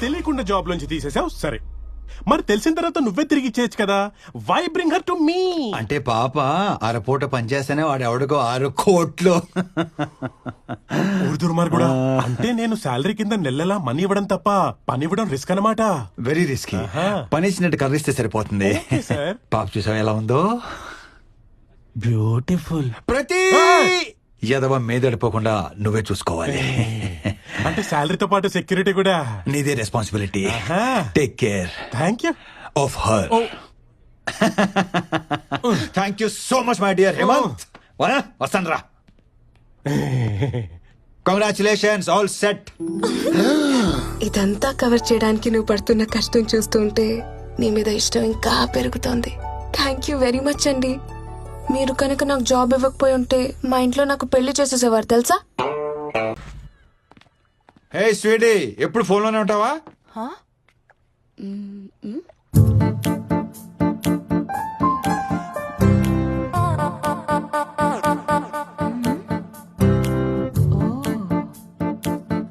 తెలియకుండా జాబ్ నుంచి తీసేసావు? సరే. మరి తెలిసిన తర్వాత నువ్వే తిరిగి ఇచ్చేయచ్చు కదా? Why bring her to me అంటే పాప అరపూట పనిచేస్తేనే వాడు ఎవడికో ఆరు కోట్లు. ఊరుదురు కూడా. అంటే నేను శాలరీ కింద నెలలా మనీ ఇవ్వడం తప్ప పని ఇవ్వడం రిస్క్ అన్నమాట. వెరీ రిస్కీ ఆహా. పని ఇచ్చినట్టు కర్రిస్తే సరిపోతుంది. పాప చూసావు ఎలా ఉందో? బ్యూటిఫుల్ ప్రతి ఎదవ మీదడిపోకుండా నువ్వే చూసుకోవాలి. అంటే శాలరీతో పాటు సెక్యూరిటీ కూడా. నీదే responsibility. Take care thank you of her thank you so much my dear Hemanth వస్తాను రా కంగ్రాచులేషన్స్ ఆల్ సెట్ ఇదంతా కవర్ చేయడానికి నువ్వు పడుతున్న కష్టం చూస్తుంటే నీ మీద ఇష్టం ఇంకా పెరుగుతోంది. థ్యాంక్ యూ వెరీ మచ్ అండి. మీరు కనుక నాకు జాబ్ ఇవ్వకపోయి ఉంటే మా ఇంట్లో నాకు పెళ్ళి చేసేసేవారు తెలుసా? హే స్వీటీ ఎప్పుడు ఫోన్లోనే ఉంటావా?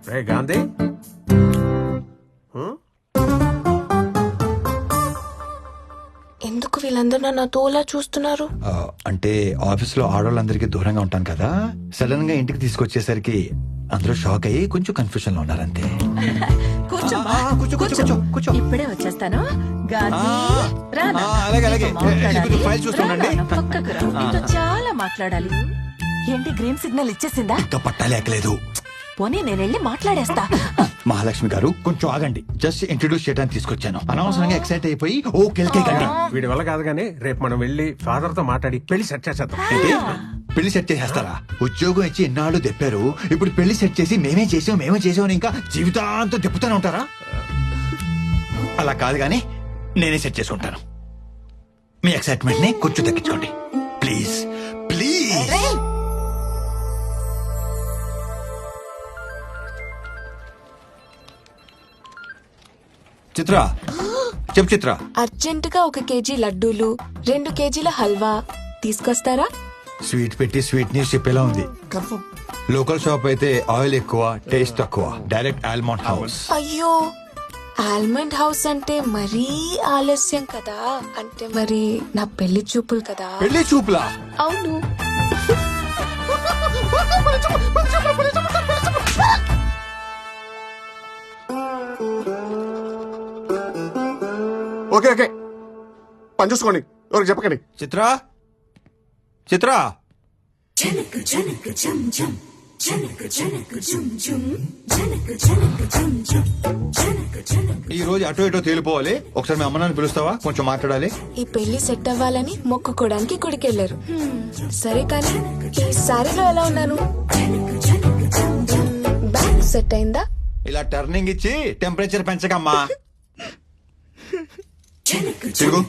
రే గాంధీ. నన్ను తోలా చూస్తున్నారు? అంటే ఆఫీస్లో ఆడవాళ్ళందరికీ దూరంగా ఉంటాను కదా. సడన్గా ఇంటికి తీసుకొచ్చేసరికి అందరూ షాక్ అయ్యి కొంచెం కన్ఫ్యూజన్లో ఉన్నారంతే. ఇప్పుడే వచ్చేస్తాను. చాలా మాట్లాడాలి. ఏంటి గ్రీన్ సిగ్నల్ ఇచ్చేసిందా? ఇంకా పట్టాలేకలేదు పోనీ నేను వెళ్ళి మాట్లాడేస్తా. మహాలక్ష్మి గారు కొంచెం ఆగండి. జస్ట్ ఇంట్రడ్యూస్ చేయడానికి తీసుకొచ్చాను. అనవసరంగా ఎక్సైట్ అయిపోయి ఓ కెల్కే కండి వీడి వల్ల కాదు కానీ రేపు మనం వెళ్ళి ఫాదర్తో మాట్లాడి పెళ్ళి సెట్ చేసేద్దాం. ఏంటి? పెళ్ళి సెట్ చేసేస్తారా? ఉద్యోగం ఇచ్చి ఎన్నాళ్ళు తెప్పారు ఇప్పుడు పెళ్ళి సెట్ చేసి మేమే చేసాం మేమే చేసాం అని ఇంకా జీవితాంతం తిప్పుతూనే ఉంటారా? అలా కాదు కానీ నేనే సెట్ చేసి ఉంటాను. మీ ఎక్సైట్మెంట్ని కొంచెం తగ్గించుకోండి. చిత్ర. చెప్పు చిత్ర. అర్జెంట్గా ఒక కేజీ లడ్డూలు రెండు కేజీల హల్వా తీసుకొస్తారా? స్వీట్ పెట్టి స్వీట్ న్యూస్ చెప్పేలా ఉంది. లోకల్ షాప్ అయితే ఆయిల్ ఎక్కువ టేస్ట్ తక్కువ. Direct almond house. అయ్యో ఆల్మండ్ హౌస్ అంటే మరీ ఆలస్యం కదా? అంటే మరి నా పెళ్ళి చూపులు కదా? పెళ్ళి చూపులా? అవును. Okay okay. పని చూసుకోండి. ఎవరికి చెప్పకండి. చిత్ర? చిత్ర? ఈ రోజు అటో ఇటో తేలిపోవాలి. ఒకసారి మీ అమ్మ నాన్న పిలుస్తావా? కొంచెం మాట్లాడాలి. ఈ పెళ్ళి సెట్ అవ్వాలని మొక్కుకోవడానికి గుడికెళ్ళారు హ్మ్, సరే కానీ ఈ సారీలో ఎలా ఉన్నాను? బ్యాగ్ సెట్ అయిందా? ఇలా టర్నింగ్ ఇచ్చి టెంపరేచర్ పెంచకమ్మా. తిరుగు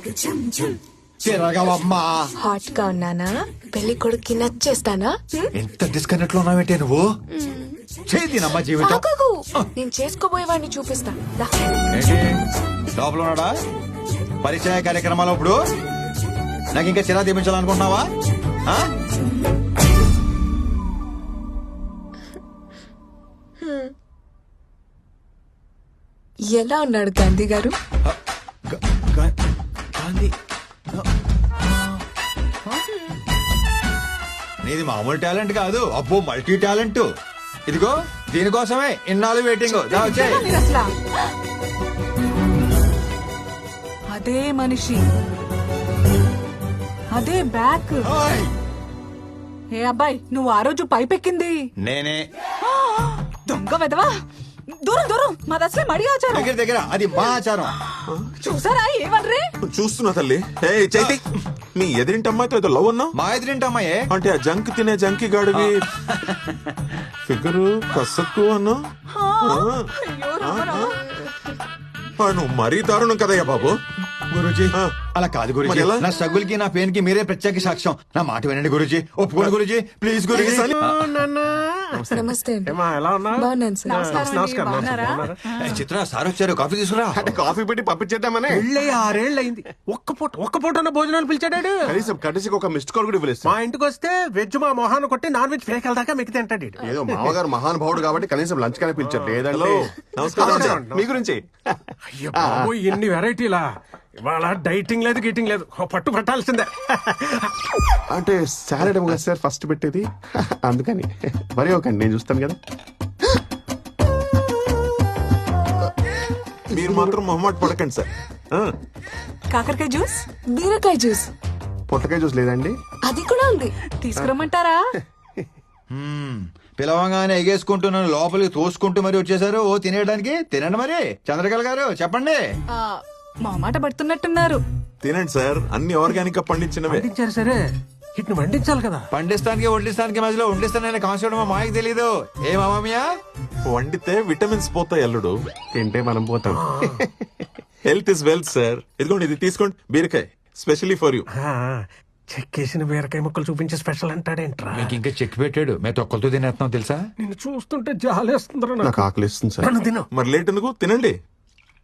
తిరగవమ్మా హాట్గా ఉన్నానా? పెళ్ళి కొడుక్కి నచ్చేస్తానా? హ్మ్? ఎంత డిస్కనెక్ట్లో ఉన్నావేంటే నువ్వు? చేదినమ్మా జీవితం. ఆగకు. నేను చేసుకోబోయేవాడిని చూపిస్తా. దా. ఏంటి? లోపల ఉన్నాడా? పరిచయ కార్యక్రమాలు ఇప్పుడు? నాకు ఇంకా చిరా తీపించాలనుకుంటున్నావా? ఆ? ఎలా ఉన్నాడు గాంధీ గారు గాంధీ నీది మామూలు టాలెంట్ కాదు. అబ్బో మల్టీ టాలెంట్. ఇదిగో దీనికోసమే ఇన్నాళ్ళు వెయిటింగ్ అదే మనిషి. అదే బ్యాక్! ఏ అబ్బాయి నువ్వు ఆ రోజు పైపెక్కింది. నేనే. దొంగ వెదవా దూరం దూరం. మాది అసలే మడి ఆచారం. దగ్గర దగ్గర. అది మా ఆచారం. చూసారా ఏమన్రే చూస్తున్నా తల్లి. ఏ చైతి. నీ ఎదిరింటి అమ్మాయితో ఏదో లవ్ అన్నావు? మా ఎదురింటమ్మాయే అంటే ఆ జంక్ తినే జంకి గాడివి. ఫిగరు కసక్కు అన్నా. నువ్వు మరీ దారుణం కదయ్యా బాబు. గురుజీ. అలా కాదు గురుజీ? నా స్ట్రగుల్కి నా పెయిన్కి మీరే ప్రత్యేక సాక్ష్యం. నా మాట వినండి గురుజీ. ఒప్పుకోండి గురుజీ. ప్లీజ్ గురుజీ. నమస్తే. అండి. ఏమా ఎలా ఉన్నా బాగున్నాను సార్. నమస్కారం? ఏ, చిత్ర సార్ వచ్చారు కాఫీ తీసుకురా. కాఫీ పెట్టి పంపించేద్దామని. పెళ్ళి ఆరేళ్ళు అయింది ఒక్క పూట ఒక్క పూట భోజనాలు పిలిచాడాడు కనీసం కనీసం ఒక మిస్డ్ కాల్ కూడా ఇవ్వలేదు మా. ఇంటికి వస్తే వెజ్ మా మొహాన్ని కొట్టి నాన్ వెజ్ ఫేక్ వెళ్దాకా మిగతా తింటాడు ఈడు. ఏదో మామగారు మహానుభావుడు కాబట్టి కనీసం లంచ్ కానీ పిలిచారు. లేదంటే నమస్కారం. మీ గురించి. అయ్యో బాబోయ్, ఎన్ని వెరైటీలా. ఇవాళ డైటింగ్ లేదు గీటింగ్ లేదు. ఓ పట్టు పట్టాల్సిందే. అంటే సాలడ్ ఏమో కదా సార్ ఫస్ట్ పెట్టేది. అందుకని. మరి ఒకండి నేను చూస్తాను కదా. మీరు మాత్రం మొహమాట పడకండి సార్. ఆ, కాకరకాయ జ్యూస్? బీరకాయ జ్యూస్. పొట్టకాయ జ్యూస్ లేదండి. అది కూడా ఉంది. తీసుకురమ్మంటారా? మ్మ్. పిలవంగానే ఎగేసుకుంటున్నాను లోపలికి తోసుకుంటూ మరి వచ్చేసారు ఓ తినేయడానికి? తినండి మరి. చంద్రకళ గారు చెప్పండి. ఆ, మా మాట పడుతున్నట్టున్నారు. తినండి సార్ అన్ని ఆర్గానిక్గా పండించినవే. వండించారు సరే ఇట్ని వండించాలి కదా. పండిస్తానికి వడ్డిస్తానికి మధ్యలో వండిస్తానని కాన్సెప్ట్ మా మాయకి తెలీదు. ఏ మామయ్య వండితే విటమిన్స్ పోతాయి అల్లుడు. తింటే మనం పోతాం. హెల్త్ ఇస్ వెల్త్ సార్ ఇదిగోండి ఇది తీసుకోండి. బీరకాయ స్పెషల్లీ ఫర్ యూ ఆ, చెక్కేసిన బీరకాయ ముక్కలు చూపించే స్పెషల్ అంటాడేంట్రా? మీకు ఇంకా చెక్ పెట్టాడు. మేము తొక్కలతో తినేస్తున్నాం తెలుసా? నిన్ను చూస్తుంటే జాలేస్తుందిరా నాకు. నాకు ఆకలి ఇస్తుంది సార్ నన్ను తిను. మరి లేట్ ఎందుకు? తినండి.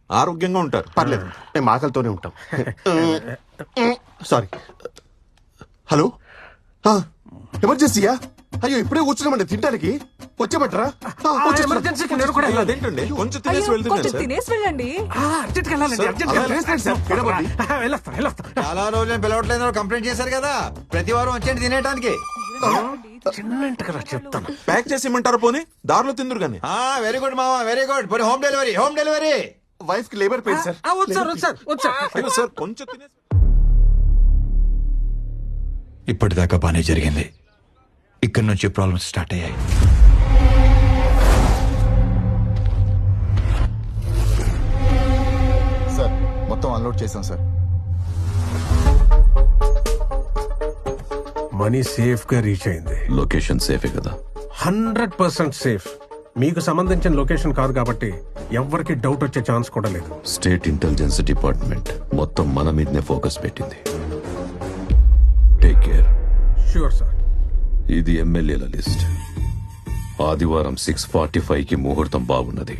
ఆరోగ్యంగా ఉంటారు. పర్లేదు. మేము ఆకలితోనే ఉంటాం. సారీ. హలో? ఆ, ఎమర్జెన్సీయా? అయ్యో ఇప్పుడే కూర్చున్నామండి తినడానికి వచ్చేమంటారా. ఎమర్జెన్సీకి నేను కూడా అదేంటండి కొంచెం తినేసి అయ్యో వెళ్తున్నాను కొంచెం సార్ తినేసి వెళ్ళండి. ఆ, అర్జెంట్కి వెళ్ళాలండి సార్, అర్జెంట్కి అలా వెళ్ళాలి. సార్, వినపండి. ఆ, వెళ్ళొస్తా వెళ్ళొస్తా చాలా రోజులు పిలవట్లేదు కంప్లైంట్ చేశారు కదా. ప్రతి వారం వచ్చేయండి తినేయడానికి చెప్తాను. ప్యాక్ చేసి ఇమ్మంటారా పోనీ? దారిలో తిందురు కానీ. వెరీ గుడ్ మామా వెరీ గుడ్ పోనీ హోమ్ డెలివరీ హోమ్ డెలివరీ వైఫ్కి లేబర్ పెయిన్ సార్. వద్దు సార్ వద్దు సార్ వద్దు సార్. కొంచెం తినేసి ఇప్పటిదాకా బానే జరిగింది. ఇక్కడి నుంచి ప్రాబ్లమ్స్ స్టార్ట్ అయ్యాయి. సార్ మొత్తం అన్లోడ్ చేశాం సార్. మనీ సేఫ్గా రీచ్ అయింది. లొకేషన్ సేఫే కదా. Hundred percent safe. మీకు సంబంధించిన లొకేషన్ కాదు కాబట్టి ఎవరికి డౌట్ వచ్చే ఛాన్స్ కూడా లేదు. స్టేట్ ఇంటెలిజెన్స్ డిపార్ట్మెంట్ మొత్తం మన మీదనే ఫోకస్ పెట్టింది. టేక్ కేర్ షూర్ సార్ ఇది ఎమ్మెల్యేల లిస్ట్ ఆదివారం సిక్స్ ఫార్టీ ఫైవ్కి ముహూర్తం బాగున్నది.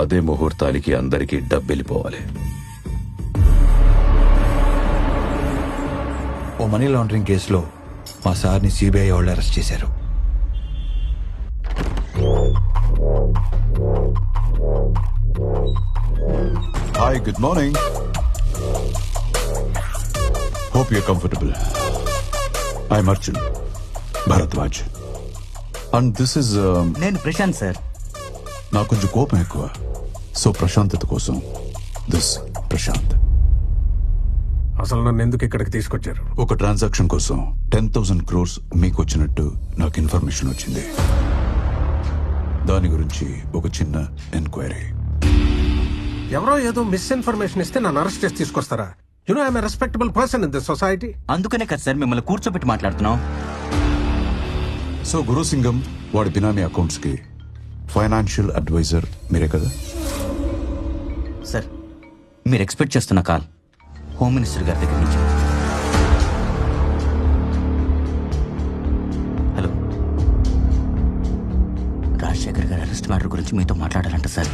అదే ముహూర్తానికి అందరికీ డబ్బెళ్ళిపోవాలి. ఓ మనీ లాండరింగ్ కేసులో మా సార్ని సిబిఐ వాళ్ళు అరెస్ట్ చేశారు. Hi good morning hope you comfortable I'm Arjun Bharadwaj and this is నేను ప్రశాంత్ సార్ నాకు కొంచెం కోపం ఎక్కువ. సో ప్రశాంతత కోసం దిస్ ప్రశాంత్. అసలు నన్ను ఎందుకు ఇక్కడికి తీసుకొచ్చారు? ఒక ట్రాన్సాక్షన్ కోసం టెన్ థౌసండ్ క్రోర్స్ మీకు వచ్చినట్టు నాకు ఇన్ఫర్మేషన్ వచ్చింది. దాని గురించి ఒక చిన్న ఎంక్వైరీ. ఎవరో ఏదో మిస్ఇన్ఫర్మేషన్ ఇస్తే నన్ను అరెస్ట్ చేసి తీసుకొస్తారా? You know I'm respectable person in this society అందుకనే కదా సార్ మిమ్మల్ని కూర్చోబెట్టి మాట్లాడుతున్నాం. సో గురుసింగం వాడి బినామీ అకౌంట్స్కి ఫైనాన్షియల్ అడ్వైజర్ మీరే కదా? సార్ మీరు ఎక్స్పెక్ట్ చేస్తున్న కాల్ హోమ్ మినిస్టర్ గారి దగ్గర నుంచి. హలో రాజశేఖర్ గారి అరెస్ట్ మ్యాటర్ గురించి మీతో మాట్లాడాలంట సార్.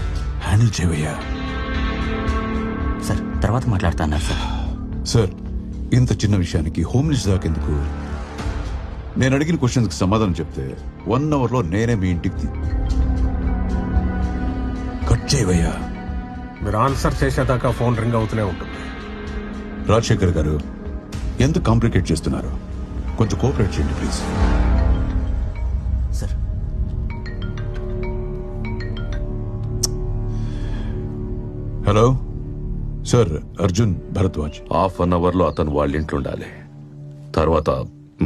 హ్యాండిల్ చేయవయ్యా. సార్ తర్వాత మాట్లాడుతా అన్నారు సార్. సార్ ఇంత చిన్న విషయానికి హోమ్ మినిస్టర్ దాకా ఎందుకు? నేను అడిగిన క్వశ్చన్స్కి సమాధానం చెప్తే వన్ అవర్లో నేనే మీ ఇంటికి కట్ చేయవయ్యా. మీరు ఆన్సర్ చేసేదాకా ఫోన్ రింగ్ అవుతూనే ఉంటుంది. రాజశేఖర్ గారు ఎంత కాంప్లికేట్ చేస్తున్నారు? కొంచెం కోఆపరేట్ చేయండి please. Sir. Hello? Sir Arjun Bharadwaj. Half an అవర్లో అతను వాళ్ళ ఇంట్లో ఉండాలి తర్వాత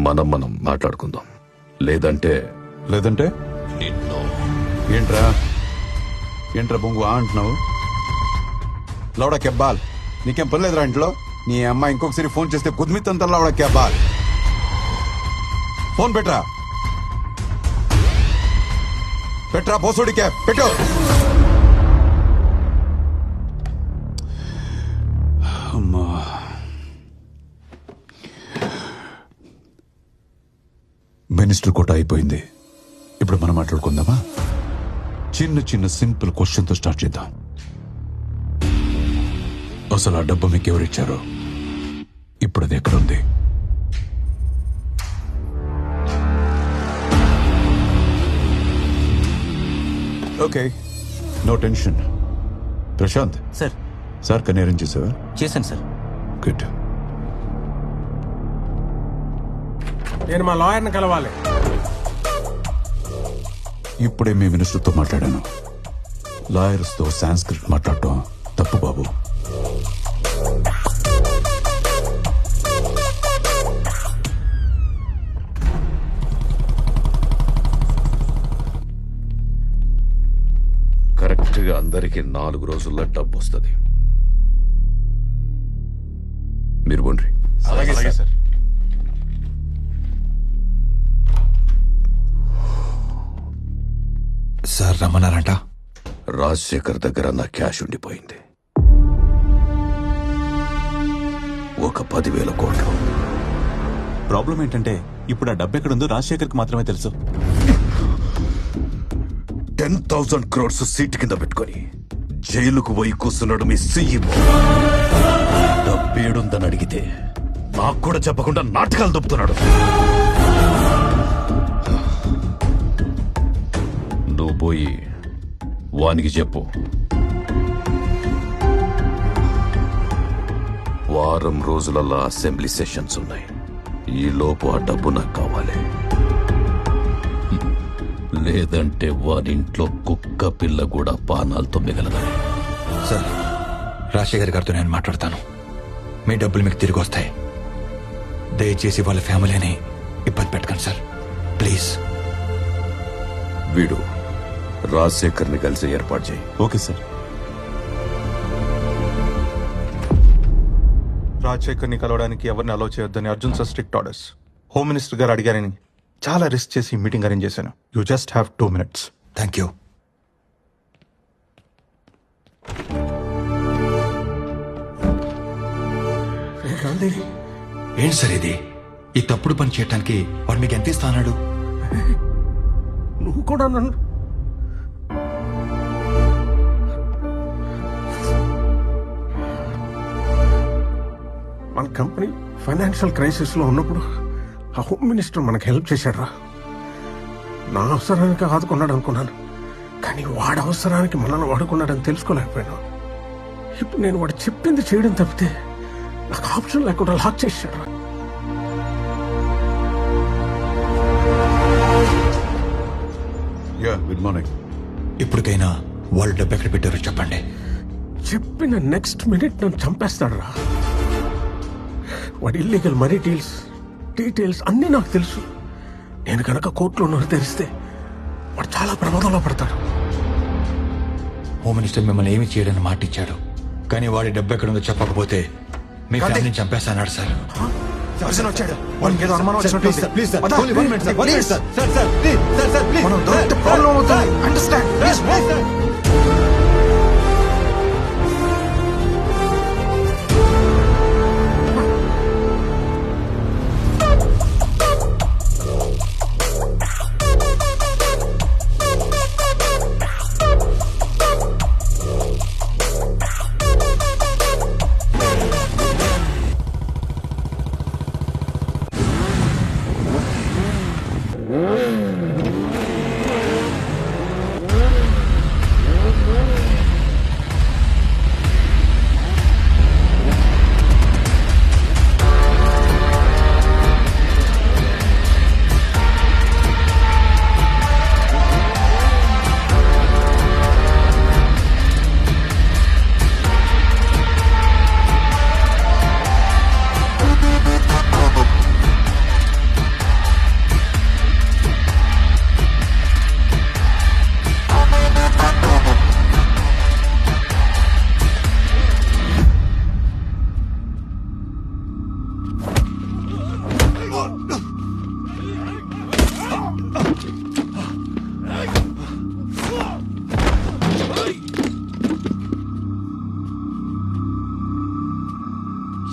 మనం మనం మాట్లాడుకుందాం. లేదంటే లేదంటే? ఏంట్రా? ఏంట్రా బొంగు ఆ అంటున్నావు? లౌడా కెబ్బాల్ నీకేం పని లేదురా ఇంట్లో? నీ అమ్మాయి ఇంకొకసారి ఫోన్ చేస్తే కుద్మిత్తంతా లౌడా కెబ్బాల్. ఫోన్ పెట్టరా? పెట్రా పోసోడి క్యాబ్ పెట్టు! అమ్మా. మినిస్టర్ కోట అయిపోయింది. ఇప్పుడు మనం మాట్లాడుకుందామా? చిన్న చిన్న సింపుల్ క్వశ్చన్తో స్టార్ట్ చేద్దాం. అసలు ఆ డబ్బు మీకు ఎవరిచ్చారు ఇప్పుడు అది ఎక్కడుంది okay no tension. Prashanth. Sir sir కన్నీ అరేంజ్ చేసావా చేశాను సార్. గుడ్ నేను మా లాయర్ని కలవాలి. ఇప్పుడే మీ మినిస్టర్తో మాట్లాడాను. లాయర్స్తో సాంస్క్రిట్ మాట్లాడటం తప్పు బాబు. కరెక్ట్గా అందరికి నాలుగు రోజుల్లో డబ్బు వస్తుంది మీరు అలాగే సార్. సార్ రమ్మన్నారంట? రాజశేఖర్ దగ్గర నా క్యాష్ ఉండిపోయింది. ఒక పదివేల కోట్లు. ప్రాబ్లం ఏంటంటే ఇప్పుడు ఆ డబ్బు ఎక్కడుందో రాజశేఖర్కి మాత్రమే తెలుసు. టెన్ థౌసండ్ క్రోడ్స్ సీట్ కింద పెట్టుకొని జైలుకు పోయి కూస్తున్నాడు మీ సీఈఓ. డబ్బేడుందని అడిగితే నాకు కూడా చెప్పకుండా నాటకాలు దొప్పుతున్నాడు. నువ్వు పోయి వానికి చెప్పు. వారం రోజులలో అసెంబ్లీ సెషన్స్ ఉన్నాయి. ఈ లోపు ఆ డబ్బు నాకు కావాలి. లేదంటే వారింట్లో కుక్క పిల్ల కూడా పానాలతో మిగలదని సార్ రాజశేఖర్ గారితో నేను మాట్లాడతాను. మీ డబ్బులు మీకు తిరిగి వస్తాయి. దయచేసి వాళ్ళ ఫ్యామిలీని ఇబ్బంది పెట్టకండి సార్. ప్లీజ్. వీడు రాజశేఖర్ని కలిసి ఏర్పాటు చేయి. Okay sir. రాజశేఖర్ని కలవడానికి ఎవరిని అలౌ చేయొద్దని Arjun sir strict orders home minister గారు అడిగారని చాలా రిస్క్ చేసి మీటింగ్ అరేంజ్ చేశాను. You just have two minutes thank you Gandhi ఏంటి సార్ ఇది? ఈ తప్పుడు పని చేయడానికి వాడు మీకు ఎంత ఇస్తా అన్నాడు నువ్వు కూడా నన్ను మన కంపెనీ ఫైనాన్షియల్ క్రైసిస్లో ఉన్నప్పుడు ఆ హోమ్ మినిస్టర్ మనకు హెల్ప్ చేశాడు నా అవసరానికి ఆదుకున్నాడు అనుకున్నాను. కానీ వాడి అవసరానికి మనల్ని వాడుకున్నాడని తెలుసుకోలేకపోయాను. ఇప్పుడు నేను వాడు చెప్పింది చేయడం తప్పితే నాకు ఆప్షన్ లేకుండా లాక్ చేశాడు. Yeah good morning. ఇప్పటికైనా వాళ్ళు డబ్బు ఎక్కడ పెట్టారో చెప్పండి. చెప్పిన నెక్స్ట్ మినిట్ నన్ను చంపేస్తాడు రా వాడి ఇల్లీగల్ మనీ డీల్స్ డీటెయిల్స్ అన్నీ నాకు తెలుసు. నేను కనుక కోర్టులో నోరు తెరిస్తే వాడు చాలా ప్రమాదంలో పడతాడు. హోమ్ మినిస్టర్ మిమ్మల్ని ఏమి చేయడని మాట ఇచ్చాడు. కానీ వాడి డబ్బు ఎక్కడ ఉందో చెప్పకపోతే మీ ఫ్యామిలీని చంపేస్తాన్నాడు సార్. వచ్చాడు. వానికి ఏదో అనుమానం వచ్చినట్టు please sir? Only one minute sir one minute Please. Sir sir sir please sir sir please మనం దొరికితే ప్రాబ్లం అవుతుంది. అండర్స్టాండ్ ప్లీజ్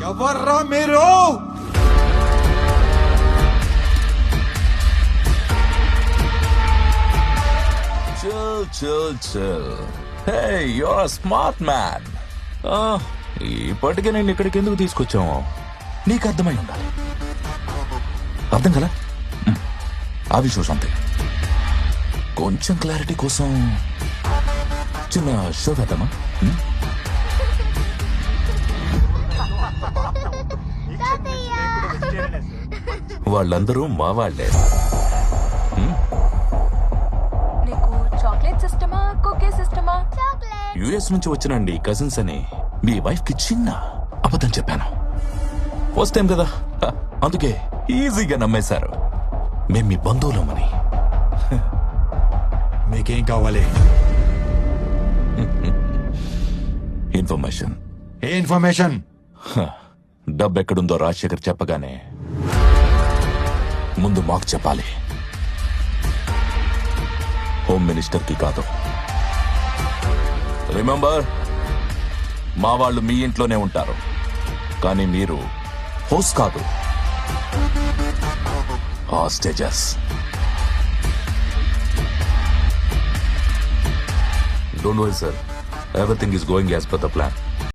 ఎవర్రా మీరు చల్ చల్ chill hey your smart man ఇప్పటికే నేను ఇక్కడికి ఎందుకు తీసుకొచ్చాము నీకు అర్థమై ఉండాలి. అర్థం కదా? అవి చూసంతే కొంచెం క్లారిటీ కోసం చిన్న షో వేద్దామా? వాళ్ళందరూ మా వాళ్ళే. నీకు చాక్లెట్ సిస్టమా కుకీ సిస్టమా? యుఎస్ నుంచి వచ్చినండి కజిన్స్ అని మీ వైఫ్కి చిన్న అబద్ధం చెప్పాను. ఫస్ట్ టైం కదా? అందుకే ఈజీగా నమ్మేశారు. మేం మీ బంధువులమని. మీకేం కావాలి? ఇన్ఫర్మేషన్ ఏ ఇన్ఫర్మేషన్? డబ్బు ఎక్కడుందో రాజశేఖర్ చెప్పగానే ముందు మాకు చెప్పాలి. హోమ్ మినిస్టర్కి కాదు. రిమెంబర్ మా వాళ్ళు మీ ఇంట్లోనే ఉంటారు. కానీ మీరు హోస్ కాదు. Hostages don't worry sir everything is going as per the plan